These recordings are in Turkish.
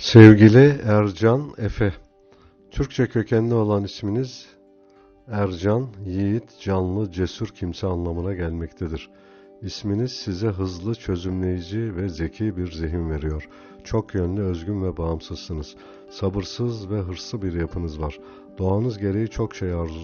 Sevgili Ercan Efe, Türkçe kökenli olan isminiz Ercan, yiğit, canlı, cesur kimse anlamına gelmektedir. İsminiz size hızlı, çözümleyici ve zeki bir zihin veriyor. Çok yönlü, özgün ve bağımsızsınız. Sabırsız ve hırslı bir yapınız var. Doğanız gereği çok şey arzu,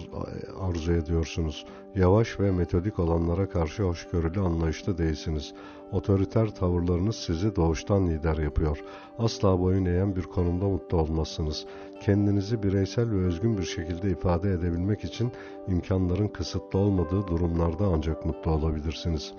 arzu ediyorsunuz. Yavaş ve metodik olanlara karşı hoşgörülü anlayışlı değilsiniz. Otoriter tavırlarınız sizi doğuştan lider yapıyor. Asla boyun eğen bir konumda mutlu olmazsınız. Kendinizi bireysel ve özgün bir şekilde ifade edebilmek için imkanların kısıtlı olmadığı durumlarda ancak mutlu olabilirsiniz.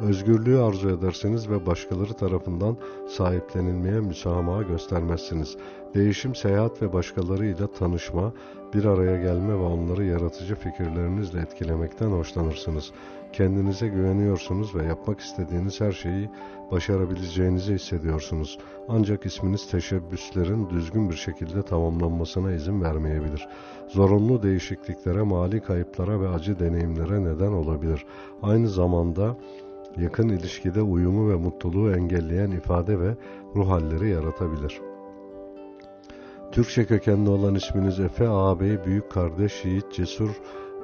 Özgürlüğü arzu edersiniz ve başkaları tarafından sahiplenilmeye müsamaha göstermezsiniz. Değişim, seyahat ve başkalarıyla tanışma, bir araya gelme ve onları yaratıcı fikirlerinizle etkilemekten hoşlanırsınız. Kendinize güveniyorsunuz ve yapmak istediğiniz her şeyi başarabileceğinizi hissediyorsunuz. Ancak isminiz teşebbüslerin düzgün bir şekilde tamamlanmasına izin vermeyebilir. Zorunlu değişikliklere, mali kayıplara ve acı deneyimlere neden olabilir. Aynı zamanda yakın ilişkide uyumu ve mutluluğu engelleyen ifade ve ruh halleri yaratabilir. Türkçe kökenli olan isminiz Efe, ağabey, büyük kardeş, yiğit, cesur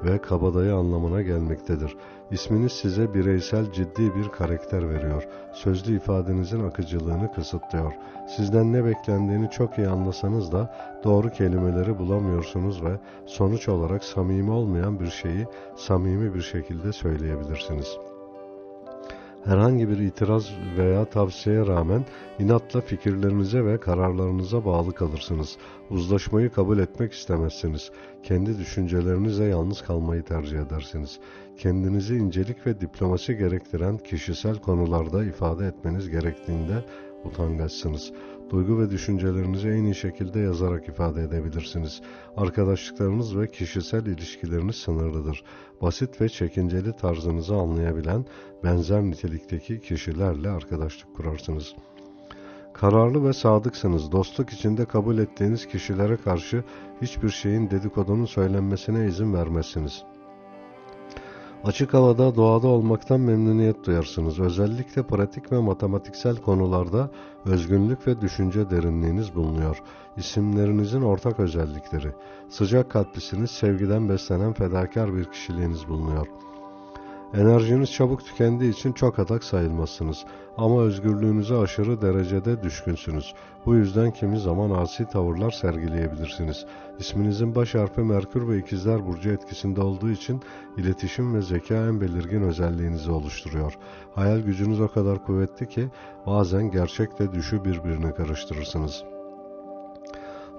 ve kabadayı anlamına gelmektedir. İsminiz size bireysel ciddi bir karakter veriyor. Sözlü ifadenizin akıcılığını kısıtlıyor. Sizden ne beklendiğini çok iyi anlasanız da doğru kelimeleri bulamıyorsunuz ve sonuç olarak samimi olmayan bir şeyi samimi bir şekilde söyleyebilirsiniz.'' Herhangi bir itiraz veya tavsiyeye rağmen inatla fikirlerinize ve kararlarınıza bağlı kalırsınız. Uzlaşmayı kabul etmek istemezsiniz. Kendi düşüncelerinizle yalnız kalmayı tercih edersiniz. Kendinizi incelik ve diplomasi gerektiren kişisel konularda ifade etmeniz gerektiğinde utangaçsınız. Duygu ve düşüncelerinizi en iyi şekilde yazarak ifade edebilirsiniz. Arkadaşlıklarınız ve kişisel ilişkileriniz sınırlıdır. Basit ve çekinceli tarzınızı anlayabilen benzer nitelikteki kişilerle arkadaşlık kurarsınız. Kararlı ve sadıksınız. Dostluk içinde kabul ettiğiniz kişilere karşı hiçbir şeyin dedikodunun söylenmesine izin vermezsiniz.'' Açık havada, doğada olmaktan memnuniyet duyarsınız. Özellikle pratik ve matematiksel konularda özgünlük ve düşünce derinliğiniz bulunuyor. İsimlerinizin ortak özellikleri. Sıcak kalplisiniz, sevgiden beslenen fedakar bir kişiliğiniz bulunuyor. Enerjiniz çabuk tükendiği için çok atak sayılmazsınız. Ama özgürlüğünüze aşırı derecede düşkünsünüz. Bu yüzden kimi zaman asi tavırlar sergileyebilirsiniz. İsminizin baş harfi Merkür ve İkizler Burcu etkisinde olduğu için iletişim ve zeka en belirgin özelliğinizi oluşturuyor. Hayal gücünüz o kadar kuvvetli ki bazen gerçekle düşü birbirine karıştırırsınız.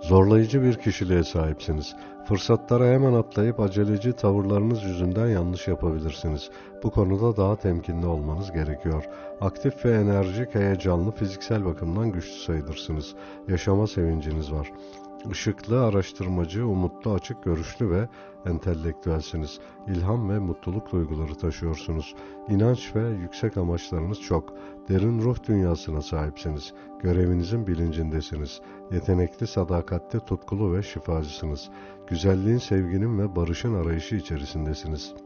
Zorlayıcı bir kişiliğe sahipsiniz. Fırsatlara hemen atlayıp aceleci tavırlarınız yüzünden yanlış yapabilirsiniz. Bu konuda daha temkinli olmanız gerekiyor. Aktif ve enerjik, heyecanlı, fiziksel bakımdan güçlü sayılırsınız. Yaşama sevinciniz var. Işıklı, araştırmacı, umutlu, açık görüşlü ve entelektüelsiniz. İlham ve mutluluk duyguları taşıyorsunuz. İnanç ve yüksek amaçlarınız çok. Derin ruh dünyasına sahipsiniz. Görevinizin bilincindesiniz. Yetenekli, sadakatli, tutkulu ve şifacısınız. Güzelliğin, sevginin ve barışın arayışı içerisindesiniz.''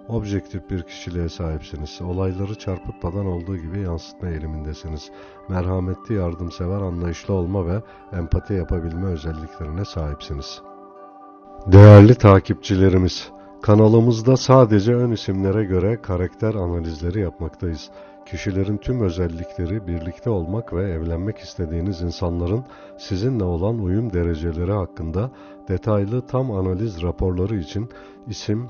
Objektif bir kişiliğe sahipsiniz. Olayları çarpıtmadan olduğu gibi yansıtma eğilimindesiniz. Merhametli, yardımsever, anlayışlı olma ve empati yapabilme özelliklerine sahipsiniz. Değerli takipçilerimiz, kanalımızda sadece ön isimlere göre karakter analizleri yapmaktayız. Kişilerin tüm özellikleri, birlikte olmak ve evlenmek istediğiniz insanların sizinle olan uyum dereceleri hakkında detaylı tam analiz raporları için isim,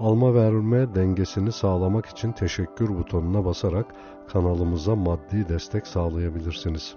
Alma verme dengesini sağlamak için teşekkür butonuna basarak kanalımıza maddi destek sağlayabilirsiniz.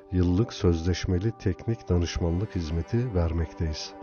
yıllık sözleşmeli teknik danışmanlık hizmeti vermekteyiz.